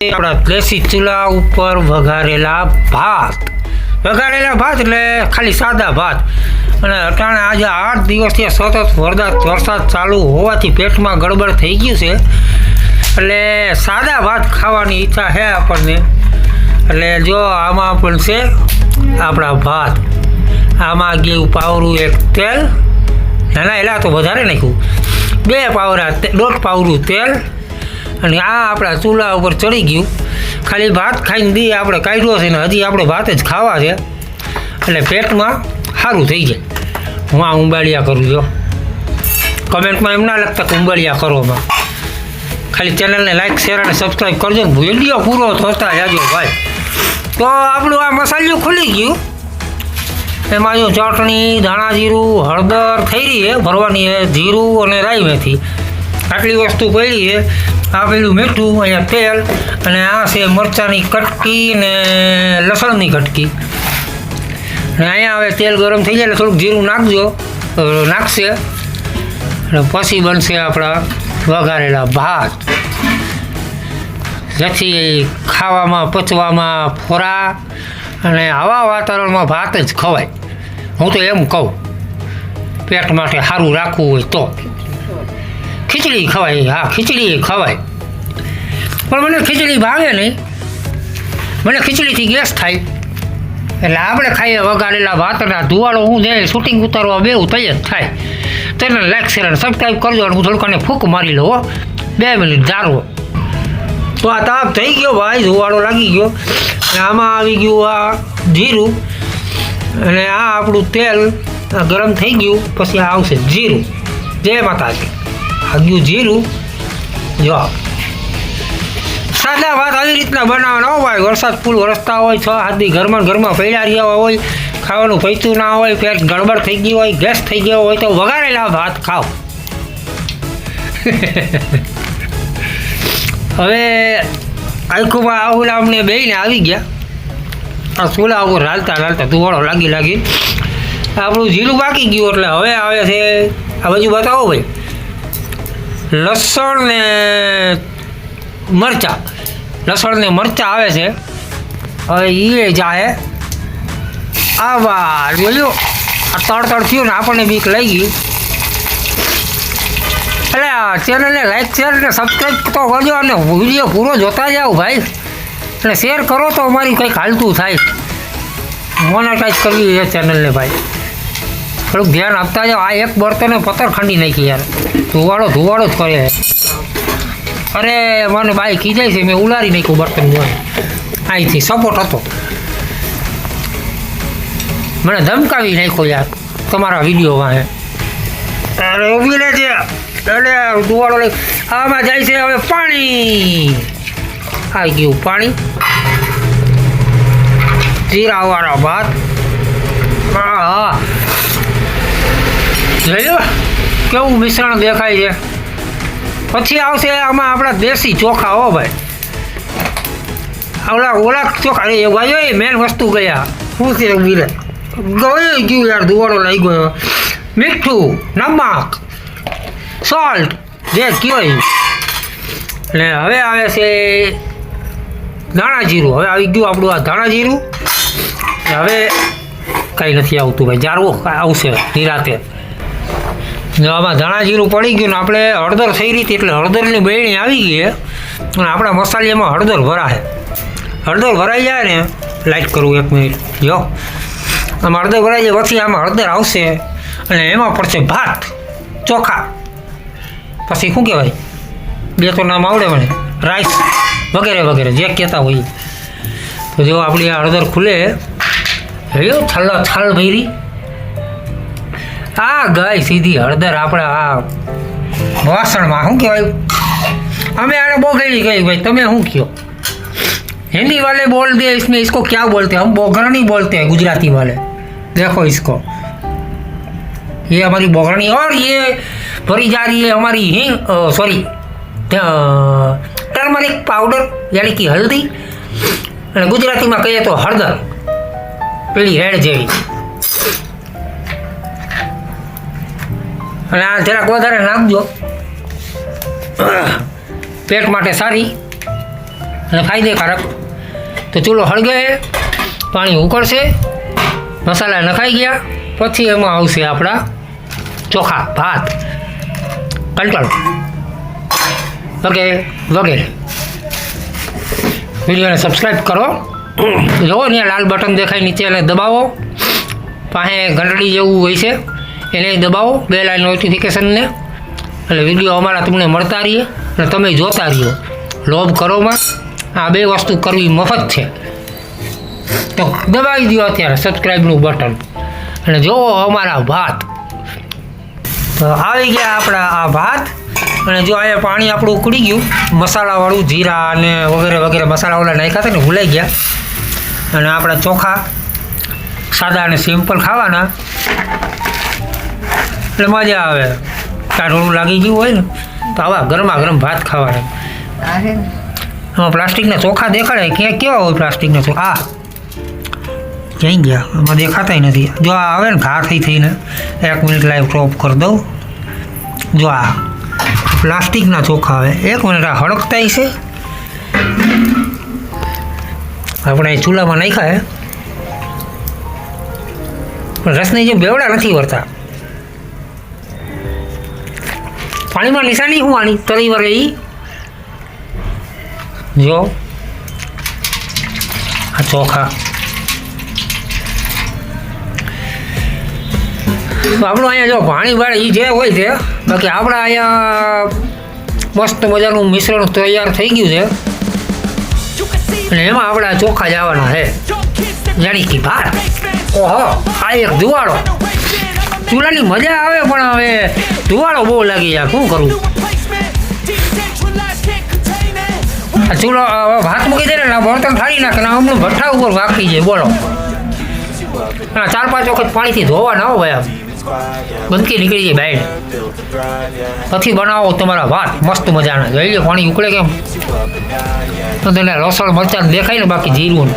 આપણા દેશી ચૂલા ઉપર વઘારેલા ભાત. વઘારેલા ભાત એટલે ખાલી સાદા ભાત. અને અટાણે આજે આઠ દિવસથી સતત વરસાદ વરસાદ ચાલુ હોવાથી પેટમાં ગડબડ થઈ ગયું છે. એટલે સાદા ભાત ખાવાની ઈચ્છા છે આપણને. એટલે જો આમાં પણ છે આપણા ભાત. આમાં ગયું પાવરું એક તેલ. નાના એલા તો વધારે નાખ્યું. બે પાવરા દોઢ પાવરું તેલ. અને આ આપણા ચૂલા ઉપર ચડી ગયું. ખાલી ભાત ખાઈને દી આપણે કાઢ્યો છે ને હજી આપણે ભાત જ ખાવા છે. એટલે પેટમાં સારું થઈ જાય. હું આ ઉંબાળિયા કરું જો કમેન્ટમાં એમ ના લખતા કે ઉંબાળિયા કરોમાં ખાલી ચેનલને લાઈક શેર અને સબસ્ક્રાઈબ કરજો ને. વીડિયો પૂરો થતા જાજો ભાઈ. તો આપણું આ મસાલિયું ખુલી ગયું. એમાં જો ચટણી ધાણા જીરું હળદર થઈ રહી છે, ભરવાની છે જીરું અને રાઈ મેથી. આટલી વસ્તુ પડી છે. આ પેલું મીઠું, અહીંયા તેલ, અને આ છે મરચાંની કટકી ને લસણની કટકી. અને અહીંયા હવે તેલ ગરમ થઈ જાય એટલે થોડુંક જીરું નાખજો. નાખશે. અને પછી બનશે આપણા વઘારેલા ભાત. જેથી ખાવામાં, પચવામાં ફોરા અને આવા વાતાવરણમાં ભાત જ ખવાય. હું તો એમ કહું પેટ માટે સારું રાખવું હોય તો. ખીચડી ખવાય, હા, ખીચડી ખવાય. પણ મને ખીચડી ભાવે નહીં. મને ખીચડીથી ગેસ થાય. એટલે આપણે ખાઈએ વગાડેલા ભાતના ધુવાળો હું જાય શૂટિંગ ઉતારવા બેવું તૈયાર થાય. તેને લાઈક શેર અને સબસ્ક્રાઈબ કરજો અને હું થોડુંક ફૂંક મારી લઉં બે મિનિટ ધારવો તો આ તાપ થઈ ગયો ભાઈ ધુવાળો લાગી ગયો. આમાં આવી ગયું આ જીરું. અને આ આપણું તેલ ગરમ થઈ ગયું, પછી આવશે જીરું. જય માતાજી. આ જીરું. જો. સાદા ભાત આવી રીતના બનાવવાના હોય વરસાદ ફૂલ વરસતા હોય છ. હાથી ઘરમાં ઘરમાં પડ્યા રહ્યા હોય. ખાવાનું પૈતું ના હોય. પેટ ગડબડ થઈ ગયું હોય, ગેસ થઈ ગયો હોય તો વગાડેલા ભાત ખાઓ. હવે આખુમાં આવું અમને બેને આવી ગયા. આ ચૂલા ઉપર હાલતા હાલતા ધુવાળો લાગી લાગી. આપણું જીરું બાકી ગયું એટલે હવે આવે છે, આ બાજુ બતાવો ભાઈ. લસણ ને મરચાં. લસણ ને મરચાં આવે છે. હવે એ જાહે. આવા જોયું આ તડતડ થયું ને આપણને બીક લઈ ગઈ એટલે આ ચેનલને લાઈક શેર ને સબસ્ક્રાઈબ તો કરજો અને વીડિયો પૂરો જોતા જાઓ ભાઈ. અને શેર કરો તો અમારી કંઈક હાલતું થાય. મોનેટાઈઝ કરવી એ ચેનલને ભાઈ. થોડુંક ધ્યાન આપતા જાઓ. આ એક બર્તને પથ્થર ખાંડી નાખી યાર. ધુવાડો ધુવાડો જ કરે. અરે, મને બાઈ કીધાય છે, મેં ઉલારી નાખ્યું બર્તન અહીંથી સપોર્ટ હતો. મને ધમકાવી નાખ્યો યાર, તમારા વીડિયો વાંહે. અરે ઊભી છે. અરે ધુવાડો લઈ આમાં જાય છે હવે પાણી. આવી ગયું પાણી. જીરાવાળા ભાત. હા જોયું કેવું મિશ્રણ દેખાય છે. પછી આવશે આમાં આપણા દેશી ચોખા, હો ભાઈ. ઓલા ઓલા ચોખા, એ એ મેન વસ્તુ ગયા. શું છે વીરે ગયું ગયું યાર દુવાળો લઈ ગયો. મીઠું, નમક સોલ્ટ જે કયો ને હવે આવે છે ધાણા જીરું હવે આવી ગયું આપણું આ ધાણા જીરું હવે કંઈ નથી આવતું ભાઈ. જારવો આવશે નિરાતે. આમાં ધાણા જીરું પડી ગયું ને આપણે હળદર થઈ રહી હતી એટલે હળદરની બેણી આવી ગઈ અને આપણા મસાલામાં હળદર ભરાશે હળદર ભરાઈ જાય ને લાઇટ કરવું એક મિનિટ. જો. આમાં હળદર ભરાઈ જાય પછી આમાં હળદર આવશે. અને એમાં પડશે ભાત. ચોખા. પછી શું કહેવાય? બે તો નામ આવડે મને. રાઈસ વગેરે વગેરે, જે કહેતા હોય. તો જો આપણી આ હળદર ખુલે હયો છલ્લા છાલ ભરી આ ગઈ સીધી હળદર આપણા આ વાસણમાં શું કહેવાય અમે આને બોગેલી ગઈ ભાઈ તમે શું કહો हिंदी वाले बोल दिए इसमें इसको क्या बोलते हैं हम बोगरनी बोलते हैं गुजराती वाले देखो इसको ये हमारी बोगरनी और ये भरी जा रही है हमारी हिंग सॉरी टर्मरिक पाउडर यानी कि हल्दी અને ગુજરાતીમાં કહીએ તો હળદર પેલી રેડ જેવી. અને આ જરાક વધારે નાખજો. પેટ માટે સારી અને ફાયદેકારક. તો ચૂલો હળગે, પાણી ઉકળશે, મસાલા નખાઈ ગયા, પછી એમાં આવશે આપણા ચોખા, ભાત, કંટાળો, વગેરે વગેરે. વિડીયોને સબસ્ક્રાઈબ કરો. જુઓ ને, લાલ બટન દેખાય નીચે, એને દબાવો. પાસે ઘંટડી જેવું હોય છે, એને દબાવો બે લાઈન નોટિફિકેશનને એટલે વીડિયો અમારા તમને મળતા રહીએ અને તમે જોતા રહ્યો લોભ કરોમાં આ બે વસ્તુ કરવી મફત છે. તો દબાવી દો અત્યારે સબસ્ક્રાઈબનું બટન. અને જુઓ અમારા ભાત. તો આવી ગયા આપણા આ ભાત. અને જો અહીંયા પાણી આપણું ઉકળી ગયું. મસાલાવાળું જીરા અને વગેરે વગેરે મસાલા ઓલા નાખ્યા હતા ને, ભૂલાઈ ગયા. અને આપણા ચોખા સાદા અને સિમ્પલ ખાવાના. એટલે મજા આવે. કાઢોળું લાગી ગયું હોય ને તો આવા ગરમા ગરમ ભાત ખાવાના. એમાં પ્લાસ્ટિકના ચોખા દેખાડે? ક્યાં કેવા હોય પ્લાસ્ટિકના ચોખા? આ. ક્યાંય ગયા? આમાં દેખાતા નથી. જો આ આવે ને ઘા થઈ થઈને એક મિનિટ લાઈવ ટોપ કરી દઉં. જો આ પ્લાસ્ટિકના ચોખા આવે. એક મિનિટ આ હળકતા છે. આપણે ચૂલામાં નાખ્યા હે. પણ રસની જે બેવડા નથી વળતા. પાણીમાં નિશાની શું આની? તરી વરે ઈ. જો. આ ચોખા. આપણું અહીંયા જો પાણી વાળી જે હોય છે, બાકી આપણા અહીંયા મસ્ત મજાનું મિશ્રણ તૈયાર થઈ ગયું છે. અને એમાં આપણા ચોખા જવાના છે. જાણી કે ભાર. ઓહો, આ એક દુવાળો ચૂલાની મજા આવે પણ હવે દુવાળો બહુ લાગી જાય શું કરવું આ ચૂલો ભાત મૂકી દે ને બળતણ ખાલી નાખે ને હમણાં ભઠ્ઠા ઉપર વાકી જાય, બોલો. અને ચાર પાંચ વખત પાણીથી ધોવા ના હોય આમ. ગંદકી નીકળી જાય બાઈ પછી બનાવો તમારા ભાત. મસ્ત મજાના. જોઈ લો પાણી ઉકળે કેમ? તો તેને લસણ, મરચાં દેખાય ને બાકી જીરું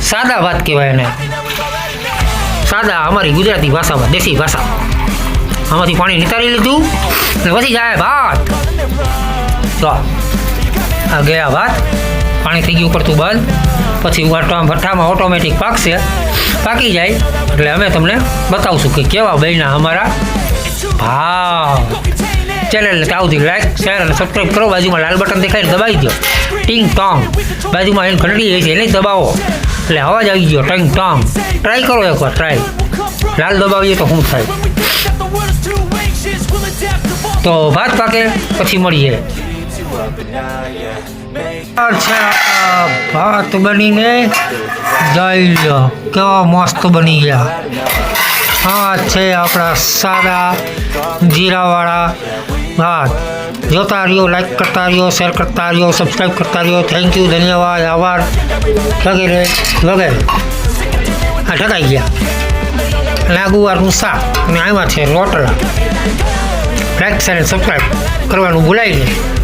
સાદા ભાત કહેવાય એને. સાદા અમારી ગુજરાતી ભાષામાં, દેશી ભાષા. આમાંથી પાણી નિતારી લીધું અને પછી જાય ભાત. જો, આ ગયા ભાત. પાણી થઈ ગયું પડતું બંધ. પછી ભઠ્ઠામાં ઓટોમેટિક પાકશે. પાકી જાય. એટલે અમે તમને બતાવશું કે કેવા બન્યા અમારા ભાવ. ચેનલને તાવથી લાઈક શેર અને સબસ્ક્રાઈબ કરો. બાજુમાં લાલ બટન દેખાય દબાવી દો ટીંગ ટોંગ બાજુમાં એની ઘંટડી છે એને દબાવો. એટલે અવાજ આવી ગયો ટીંગ ટોંગ ટ્રાય કરો એકવાર ટ્રાય લાલ દબાવીએ તો શું થાય? તો ભાત પાકે, પછી મળીએ. ભાત બનીને. જઈ લો કેવા મસ્ત બની ગયા. હા છે આપણા સારા જીરાવાળા ભાત. જોતા રહ્યો લાઈક કરતા રહ્યો શેર કરતા રહ્યો સબસ્ક્રાઈબ કરતા રહ્યો. થેન્ક યુ ધન્યવાદ, આભાર. વગેરે વગેરે આ ઢકાઈ ગયા. આ શાક. અને આવ્યા છે રોટલા. લાઈક શેર સબસ્ક્રાઈબ કરવાનું ભૂલાય નહીં.